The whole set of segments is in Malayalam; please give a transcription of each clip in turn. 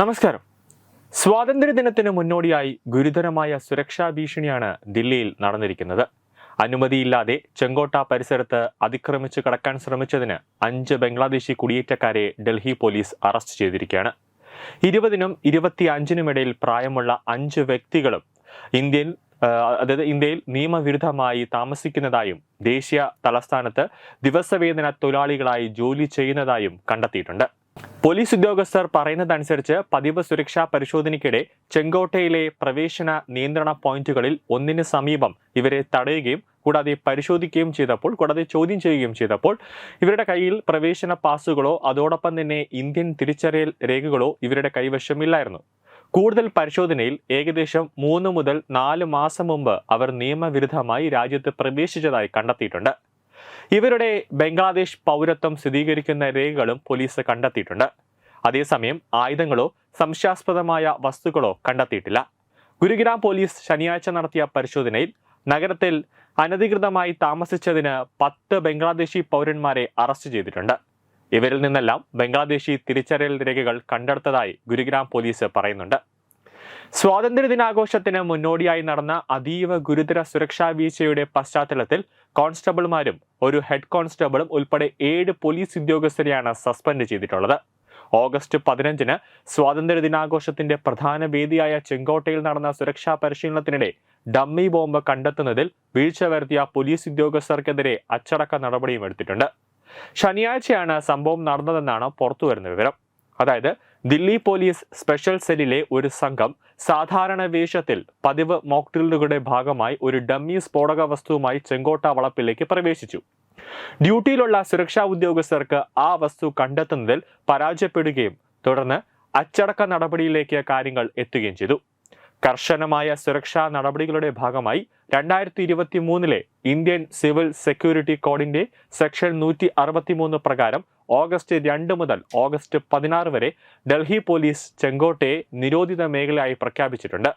നമസ്കാരം. സ്വാതന്ത്ര്യദിനത്തിന് മുന്നോടിയായി ഗുരുതരമായ സുരക്ഷാ ഭീഷണിയാണ് ദില്ലിയിൽ നടന്നിരിക്കുന്നത്. അനുമതിയില്ലാതെ ചെങ്കോട്ട പരിസരത്ത് അതിക്രമിച്ച് കടക്കാൻ ശ്രമിച്ചതിന് അഞ്ച് ബംഗ്ലാദേശി കുടിയേറ്റക്കാരെ ഡൽഹി പോലീസ് അറസ്റ്റ് ചെയ്തിരിക്കുകയാണ്. ഇരുപതിനും ഇരുപത്തിയഞ്ചിനും ഇടയിൽ പ്രായമുള്ള അഞ്ച് വ്യക്തികളും ഇന്ത്യൻ അതായത് ഇന്ത്യയിൽ നിയമവിരുദ്ധമായി താമസിക്കുന്നതായും ദേശീയ തലസ്ഥാനത്ത് ദിവസവേതന തൊഴിലാളികളായി ജോലി ചെയ്യുന്നതായും കണ്ടെത്തിയിട്ടുണ്ട്. പോലീസ് ഉദ്യോഗസ്ഥർ പറയുന്നതനുസരിച്ച് പതിവ് സുരക്ഷാ പരിശോധനയ്ക്കിടെ ചെങ്കോട്ടയിലെ പ്രവേശന നിയന്ത്രണ പോയിന്റുകളിൽ ഒന്നിന് സമീപം ഇവരെ തടയുകയും കൂടാതെ പരിശോധിക്കുകയും ചെയ്തപ്പോൾ കൂടാതെ ചോദ്യം ചെയ്യുകയും ചെയ്തപ്പോൾ ഇവരുടെ കയ്യിൽ പ്രവേശന പാസുകളോ അതോടൊപ്പം തന്നെ ഇന്ത്യൻ തിരിച്ചറിയൽ രേഖകളോ ഇവരുടെ കൈവശമില്ലായിരുന്നു. കൂടുതൽ പരിശോധനയിൽ ഏകദേശം മൂന്ന് മുതൽ നാല് മാസം മുമ്പ് അവർ നിയമവിരുദ്ധമായി രാജ്യത്ത് പ്രവേശിച്ചതായി കണ്ടെത്തിയിട്ടുണ്ട്. ഇവരുടെ ബംഗ്ലാദേശ് പൗരത്വം സ്ഥിരീകരിക്കുന്ന രേഖകളും പോലീസ് കണ്ടെത്തിയിട്ടുണ്ട്. അതേസമയം ആയുധങ്ങളോ സംശയാസ്പദമായ വസ്തുക്കളോ കണ്ടെത്തിയിട്ടില്ല. ഗുരുഗ്രാം പോലീസ് ശനിയാഴ്ച നടത്തിയ പരിശോധനയിൽ നഗരത്തിൽ അനധികൃതമായി താമസിച്ചതിന് പത്ത് ബംഗ്ലാദേശി പൗരന്മാരെ അറസ്റ്റ് ചെയ്തിട്ടുണ്ട്. ഇവരിൽ നിന്നെല്ലാം ബംഗ്ലാദേശി തിരിച്ചറിയൽ രേഖകൾ കണ്ടെടുത്തതായി ഗുരുഗ്രാം പോലീസ് പറയുന്നുണ്ട്. സ്വാതന്ത്ര്യ ദിനാഘോഷത്തിന് മുന്നോടിയായി നടന്ന അതീവ ഗുരുതര സുരക്ഷാ വീഴ്ചയുടെ പശ്ചാത്തലത്തിൽ കോൺസ്റ്റബിൾമാരും ഒരു ഹെഡ് കോൺസ്റ്റബിളും ഉൾപ്പെടെ ഏഴ് പോലീസ് ഉദ്യോഗസ്ഥരെയാണ് സസ്പെൻഡ് ചെയ്തിട്ടുള്ളത്. ഓഗസ്റ്റ് പതിനഞ്ചിന് സ്വാതന്ത്ര്യ ദിനാഘോഷത്തിന്റെ പ്രധാന വേദിയായ ചെങ്കോട്ടയിൽ നടന്ന സുരക്ഷാ പരിശീലനത്തിനിടെ ഡമ്മി ബോംബ് കണ്ടെത്തുന്നതിൽ വീഴ്ച വരുത്തിയ പോലീസ് ഉദ്യോഗസ്ഥർക്കെതിരെ അച്ചടക്ക നടപടിയും എടുത്തിട്ടുണ്ട്. ശനിയാഴ്ചയാണ് സംഭവം നടന്നതെന്നാണ് പുറത്തുവരുന്ന വിവരം. അതായത് ദില്ലി പോലീസ് സ്പെഷ്യൽ സെല്ലിലെ ഒരു സംഘം സാധാരണ വേഷത്തിൽ പതിവ് മോക്ഡ്രില്ലുകളുടെ ഭാഗമായി ഒരു ഡമ്മി സ്ഫോടക വസ്തുവുമായി ചെങ്കോട്ട വളപ്പിലേക്ക് പ്രവേശിച്ചു. ഡ്യൂട്ടിയിലുള്ള സുരക്ഷാ ഉദ്യോഗസ്ഥർക്ക് ആ വസ്തു കണ്ടെത്തുന്നതിൽ പരാജയപ്പെടുകയും തുടർന്ന് അച്ചടക്ക നടപടിയിലേക്ക് കാര്യങ്ങൾ എത്തുകയും ചെയ്തു. കർശനമായ സുരക്ഷാ നടപടികളുടെ ഭാഗമായി രണ്ടായിരത്തി ഇരുപത്തി മൂന്നിലെ ഇന്ത്യൻ സിവിൽ സെക്യൂരിറ്റി കോഡിന്റെ സെക്ഷൻ നൂറ്റി അറുപത്തിമൂന്ന് പ്രകാരം ഓഗസ്റ്റ് രണ്ട് മുതൽ ഓഗസ്റ്റ് പതിനാറ് വരെ ഡൽഹി പോലീസ് ചെങ്കോട്ടയെ നിരോധിത മേഖലയായി പ്രഖ്യാപിച്ചിട്ടുണ്ട്.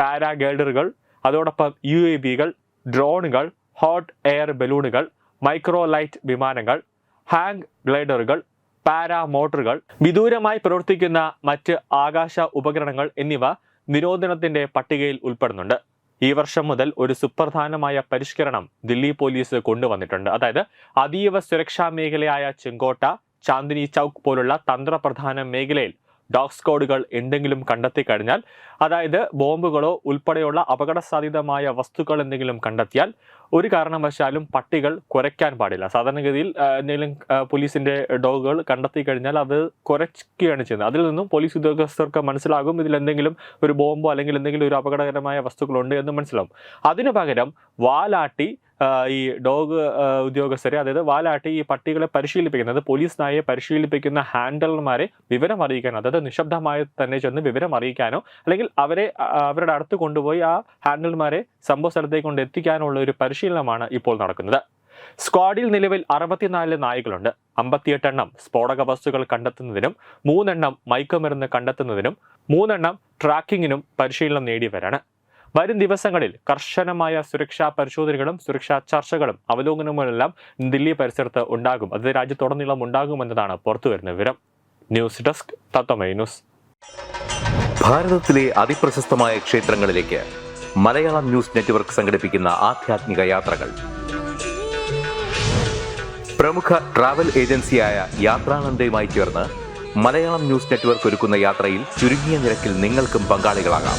പാരാഗൈഡറുകൾ അതോടൊപ്പം യു എ ബികൾ ഡ്രോണുകൾ ഹോട്ട് എയർ ബലൂണുകൾ മൈക്രോലൈറ്റ് വിമാനങ്ങൾ ഹാങ് ഗ്ലൈഡറുകൾ പാരാമോട്ടറുകൾ വിദൂരമായി പ്രവർത്തിക്കുന്ന മറ്റ് ആകാശ ഉപകരണങ്ങൾ എന്നിവ നിരോധനത്തിന്റെ പട്ടികയിൽ ഉൾപ്പെടുന്നുണ്ട്. ഈ വർഷം മുതൽ ഒരു സുപ്രധാനമായ പരിഷ്കരണം ദില്ലി പോലീസ് കൊണ്ടുവന്നിട്ടുണ്ട്. അതായത് അതീവ സുരക്ഷാ മേഖലയായ ചെങ്കോട്ട ചാന്ദിനി ചൗക്ക് പോലുള്ള തന്ത്രപ്രധാന മേഖലയിൽ ഡോഗ് സ്ക്വാഡുകൾ എന്തെങ്കിലും കണ്ടെത്തി കഴിഞ്ഞാൽ അതായത് ബോംബുകളോ ഉൾപ്പെടെയുള്ള അപകട സാധ്യതമായ വസ്തുക്കൾ എന്തെങ്കിലും കണ്ടെത്തിയാൽ ഒരു കാരണവശാലും പട്ടികൾ കുറയ്ക്കാൻ പാടില്ല. സാധാരണഗതിയിൽ എന്തെങ്കിലും പോലീസിന്റെ ഡോഗുകൾ കണ്ടെത്തി കഴിഞ്ഞാൽ അത് കുറയ്ക്കുകയാണ് ചെയ്യുന്നത്. അതിൽ നിന്നും പോലീസ് ഉദ്യോഗസ്ഥർക്ക് മനസ്സിലാകും ഇതിൽ എന്തെങ്കിലും ഒരു ബോംബോ അല്ലെങ്കിൽ എന്തെങ്കിലും ഒരു അപകടകരമായ വസ്തുക്കളുണ്ട് എന്ന് മനസ്സിലാവും. അതിനു പകരം വാലാട്ടി ഈ ഡോഗ് ഉദ്യോഗസ്ഥരെ അതായത് വാലാട്ടി ഈ പട്ടികളെ പരിശീലിപ്പിക്കുന്നത് പോലീസ് നായയെ പരിശീലിപ്പിക്കുന്ന ഹാൻഡലർമാരെ വിവരം അറിയിക്കാനോ അതായത് നിശബ്ദമായി തന്നെ ചെന്ന് വിവരം അറിയിക്കാനോ അല്ലെങ്കിൽ അവരെ അവരുടെ അടുത്ത് കൊണ്ടുപോയി ആ ഹാൻഡലർമാരെ സംഭവ സ്ഥലത്തേക്ക് കൊണ്ട് എത്തിക്കാനുള്ള ഒരു പരിശീലനമാണ് ഇപ്പോൾ നടക്കുന്നത്. സ്ക്വാഡിൽ നിലവിൽ അറുപത്തിനാല് നായകളുണ്ട്. അമ്പത്തിയെട്ട് എണ്ണം സ്ഫോടക വസ്തുക്കൾ കണ്ടെത്തുന്നതിനും മൂന്നെണ്ണം മയക്കുമരുന്ന് കണ്ടെത്തുന്നതിനും മൂന്നെണ്ണം ട്രാക്കിങ്ങിനും പരിശീലനം നേടിയവരാണ്. വരും ദിവസങ്ങളിൽ കർശനമായ സുരക്ഷാ പരിശോധനകളും സുരക്ഷാ ചർച്ചകളും അവലോകനങ്ങളുമെല്ലാം ദില്ലി പരിസരത്ത് ഉണ്ടാകും. അത് രാജ്യത്തുടനീളം ഉണ്ടാകുമെന്നതാണ് പുറത്തുവരുന്ന വിവരം. News desk Tatwamayi news. ഭാരതത്തിലെ അതിപ്രശസ്തമായ ക്ഷേത്രങ്ങളിലേക്ക് മലയാളം ന്യൂസ് നെറ്റ്വർക്ക് സംഘടിപ്പിക്കുന്ന ആധ്യാത്മിക യാത്രകൾ. പ്രമുഖ ട്രാവൽ ഏജൻസിയായ യാത്രാനന്ദയുമായി ചേർന്ന് മലയാളം ന്യൂസ് നെറ്റ്വർക്ക് ഒരുക്കുന്ന യാത്രയിൽ ചുരുങ്ങിയ നിരക്കിൽ നിങ്ങൾക്കും പങ്കാളികളാകാം.